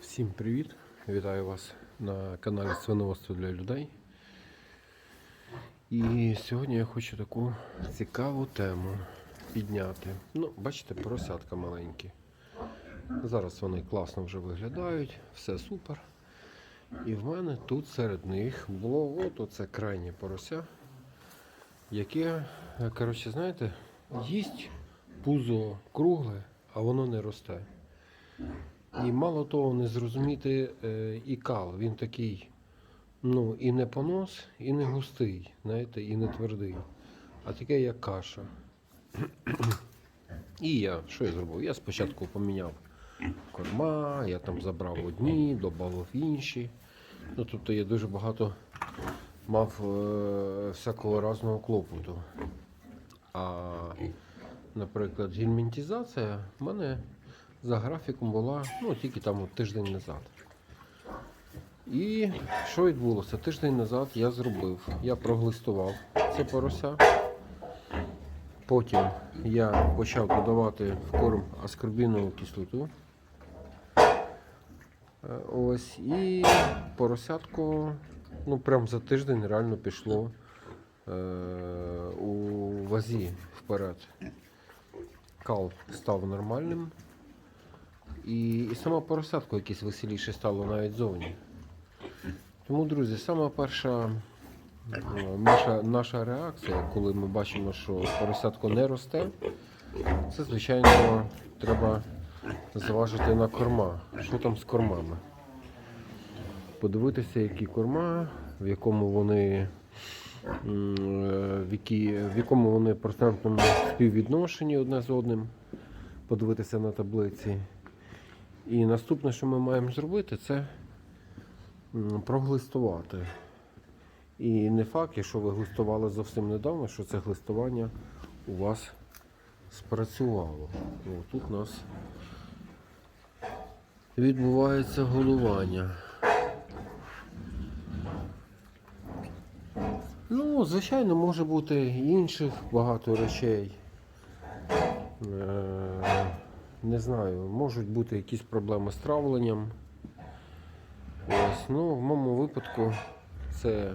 Всім привіт! Вітаю вас на каналі Свиноводство для людей. І сьогодні я хочу таку цікаву тему підняти. Ну, бачите, поросятка маленькі. Зараз вони класно вже виглядають, все супер. І в мене тут серед них було от оце крайнє порося, яке, коротше, знаєте, їсть пузо кругле, а воно не росте. І мало того, не зрозуміти е, і кал. Він такий, ну, і не понос, і не густий, знаєте, і не твердий, а таке, як каша. І я, що я зробив? Я спочатку поміняв корма, я там забрав одні, додав інші. Ну, тобто я дуже багато мав е, всякого разного клопоту. А, наприклад, гельмінтизація в мене за графіком була ну, тільки там от тиждень назад. І що відбулося? Тиждень назад я зробив, я проглистував це порося. Потім я почав додавати в корм аскорбінову кислоту. Е, Ось, і поросятко ну, прям за тиждень реально пішло е, у вазі вперед. Кал став нормальним. І, і сама поросятко якесь веселіше стало навіть зовні. Тому, друзі, сама перша е, наша, наша реакція, коли ми бачимо, що поросятко не росте, це, звичайно, треба зважити на корма. Що там з кормами? Подивитися, які корма, в якому вони в, які, в якому вони процентному співвідношенні одне з одним, подивитися на таблиці. І наступне, що ми маємо зробити, це проглистувати. І не факт, якщо ви глистували зовсім недавно, що це глистування у вас спрацювало. О, тут у нас відбувається голування. Ну, звичайно, може бути інших багато речей. Е, Не знаю, можуть бути якісь проблеми з травленням. Ось, ну, в моєму випадку це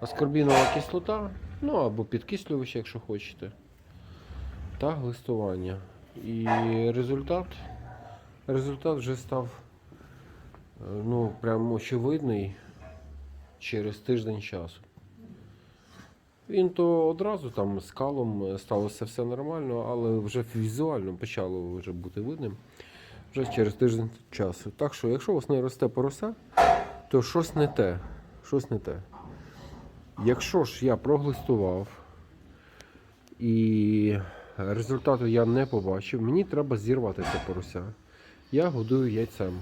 аскорбінова кислота, ну або підкислювач, якщо хочете, та глистування. І результат, результат вже став е, ну, прям очевидний через тиждень часу. Він то одразу там з калом е, сталося все нормально, але вже візуально почало вже бути видним вже через тиждень часу. Так що, якщо у вас не росте порося, то щось не те. Щось не те. Якщо ж я проглистував і результату я не побачив, мені треба зірвати це порося. Я годую яйцем.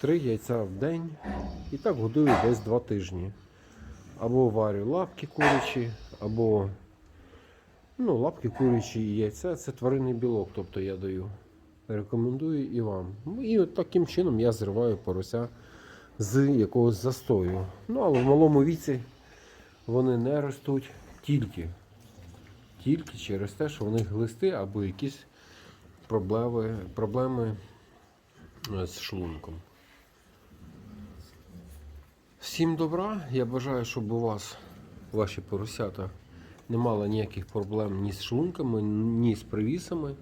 Три яйця в день і так годую десь два тижні. Або варю лапки курячі, або ну, лапки курячі і яйця це тваринний білок, тобто я даю. Рекомендую і вам. Ну, І от таким чином я зриваю порося з якогось застою. Ну, але в малому віці вони не ростуть тільки, тільки через те, що в них глисти або якісь проблеми, проблеми з шлунком. Всім добра. Я бажаю, щоб у вас ваші поросята не мали ніяких проблем ні з шлунками, ні з привісами.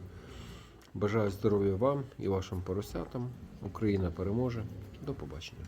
Бажаю здоров'я вам і вашим поросятам. Україна переможе. До побачення.